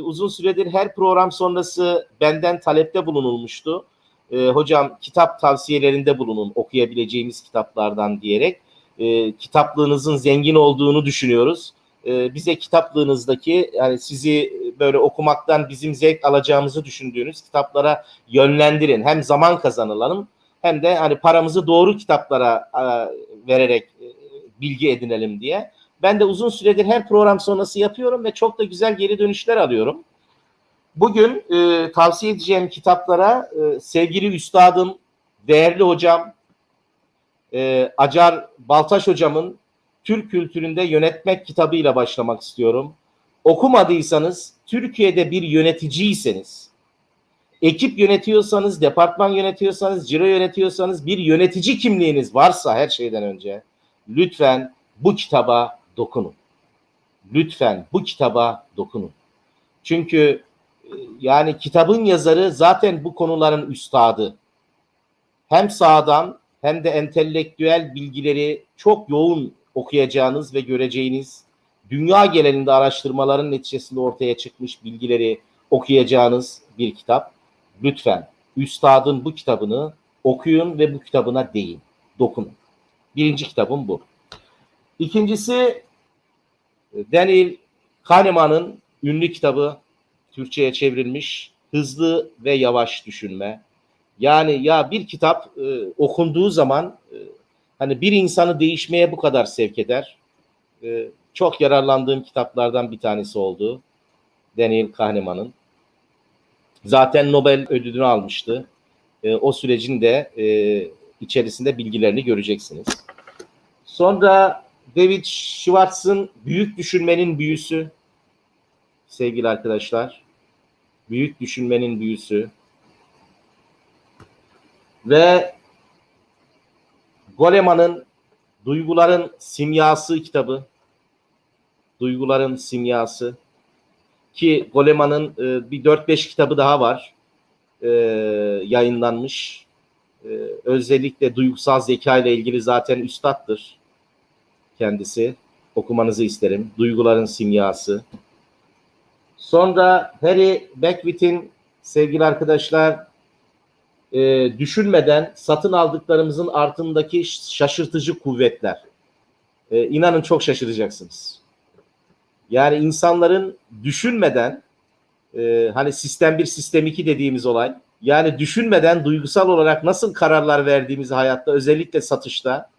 uzun süredir her program sonrası benden talepte bulunulmuştu. E, hocam kitap tavsiyelerinde bulunun okuyabileceğimiz kitaplardan diyerek. E, kitaplığınızın zengin olduğunu düşünüyoruz. E, bize kitaplığınızdaki yani sizi böyle okumaktan bizim zevk alacağımızı düşündüğünüz kitaplara yönlendirin. Hem zaman kazanılalım hem de hani paramızı doğru kitaplara e, vererek e, bilgi edinelim diye. Ben de uzun süredir her program sonrası yapıyorum ve çok da güzel geri dönüşler alıyorum. Bugün e, tavsiye edeceğim kitaplara e, sevgili üstadım, değerli hocam, e, Acar Baltaş hocamın Türk kültüründe yönetmek kitabıyla başlamak istiyorum. Okumadıysanız, Türkiye'de bir yöneticiyseniz, ekip yönetiyorsanız, departman yönetiyorsanız, ciro yönetiyorsanız, bir yönetici kimliğiniz varsa her şeyden önce lütfen bu kitaba dokunun. Lütfen bu kitaba dokunun. Çünkü e, yani kitabın yazarı zaten bu konuların üstadı. Hem sağdan hem de entelektüel bilgileri çok yoğun okuyacağınız ve göreceğiniz, dünya genelinde araştırmaların neticesinde ortaya çıkmış bilgileri okuyacağınız bir kitap. Lütfen üstadın bu kitabını okuyun ve bu kitabına değin, dokunun. Birinci kitabım bu. İkincisi Daniel Kahneman'ın ünlü kitabı Türkçe'ye çevrilmiş Hızlı ve Yavaş Düşünme. Yani ya bir kitap e, okunduğu zaman e, hani bir insanı değişmeye bu kadar sevk eder. E, çok yararlandığım kitaplardan bir tanesi oldu. Daniel Kahneman'ın. Zaten Nobel ödülünü almıştı. E, o sürecin de e, içerisinde bilgilerini göreceksiniz. Sonra David Schwartz'ın Büyük Düşünmenin Büyüsü sevgili arkadaşlar. Büyük Düşünmenin Büyüsü ve Goleman'ın Duyguların Simyası kitabı. Duyguların Simyası ki Goleman'ın e, bir 4-5 kitabı daha var. E, yayınlanmış. E, özellikle duygusal zeka ile ilgili zaten üstattır kendisi. Okumanızı isterim. Duyguların Simyası. Sonra Harry Beckwith'in sevgili arkadaşlar e, düşünmeden satın aldıklarımızın altındaki şaşırtıcı kuvvetler. E, inanın çok şaşıracaksınız. Yani insanların düşünmeden e, hani sistem 1 sistem 2 dediğimiz olay yani düşünmeden duygusal olarak nasıl kararlar verdiğimizi hayatta özellikle satışta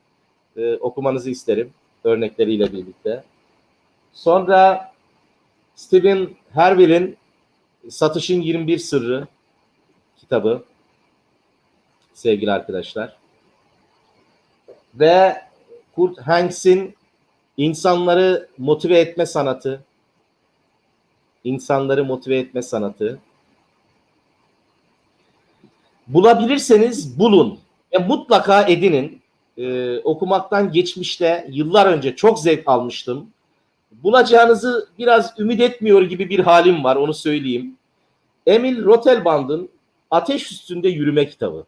e, okumanızı isterim örnekleriyle birlikte. Sonra Stephen Hervel'in Satışın 21 Sırrı kitabı sevgili arkadaşlar. Ve Kurt Hanks'in insanları motive etme sanatı insanları motive etme sanatı bulabilirseniz bulun ve mutlaka edinin e, okumaktan geçmişte yıllar önce çok zevk almıştım. Bulacağınızı biraz ümit etmiyor gibi bir halim var onu söyleyeyim. Emil Rotelband'ın Ateş Üstünde Yürüme kitabı.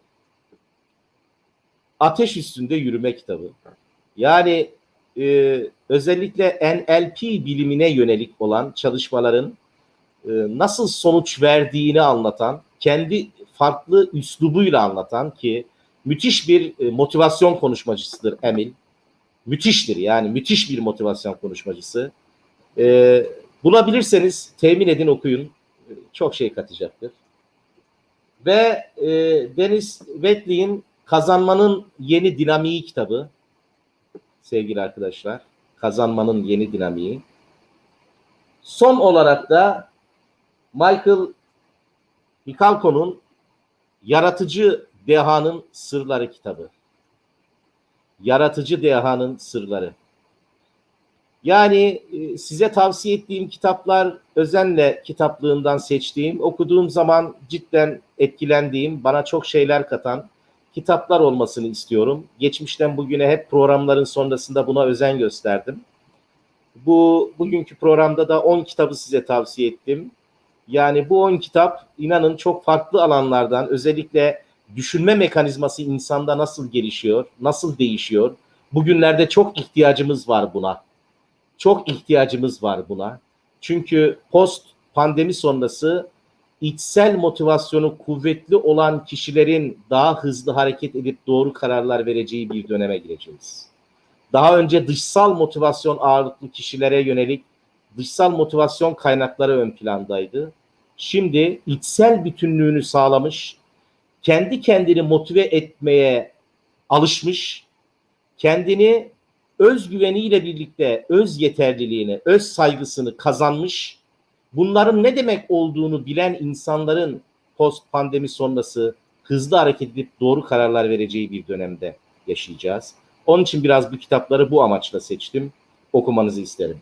Ateş Üstünde Yürüme kitabı. Yani e, özellikle NLP bilimine yönelik olan çalışmaların e, nasıl sonuç verdiğini anlatan, kendi farklı üslubuyla anlatan ki müthiş bir e, motivasyon konuşmacısıdır Emil. Müthiştir yani müthiş bir motivasyon konuşmacısı. E, bulabilirseniz temin edin okuyun. Çok şey katacaktır. Ve e, Deniz Wetley'in Kazanmanın Yeni Dinamiği kitabı sevgili arkadaşlar. Kazanmanın Yeni Dinamiği. Son olarak da Michael Michalko'nun Yaratıcı Dehanın Sırları kitabı. Yaratıcı Dehanın Sırları. Yani e, size tavsiye ettiğim kitaplar özenle kitaplığından seçtiğim, okuduğum zaman cidden etkilendiğim, bana çok şeyler katan kitaplar olmasını istiyorum. Geçmişten bugüne hep programların sonrasında buna özen gösterdim. Bu bugünkü programda da 10 kitabı size tavsiye ettim. Yani bu 10 kitap inanın çok farklı alanlardan özellikle düşünme mekanizması insanda nasıl gelişiyor, nasıl değişiyor. Bugünlerde çok ihtiyacımız var buna. Çok ihtiyacımız var buna. Çünkü post pandemi sonrası içsel motivasyonu kuvvetli olan kişilerin daha hızlı hareket edip doğru kararlar vereceği bir döneme gireceğiz. Daha önce dışsal motivasyon ağırlıklı kişilere yönelik dışsal motivasyon kaynakları ön plandaydı. Şimdi içsel bütünlüğünü sağlamış, kendi kendini motive etmeye alışmış, kendini özgüveniyle birlikte öz yeterliliğini, öz saygısını kazanmış, bunların ne demek olduğunu bilen insanların post pandemi sonrası hızlı hareket edip doğru kararlar vereceği bir dönemde yaşayacağız. Onun için biraz bu kitapları bu amaçla seçtim. Okumanızı isterim.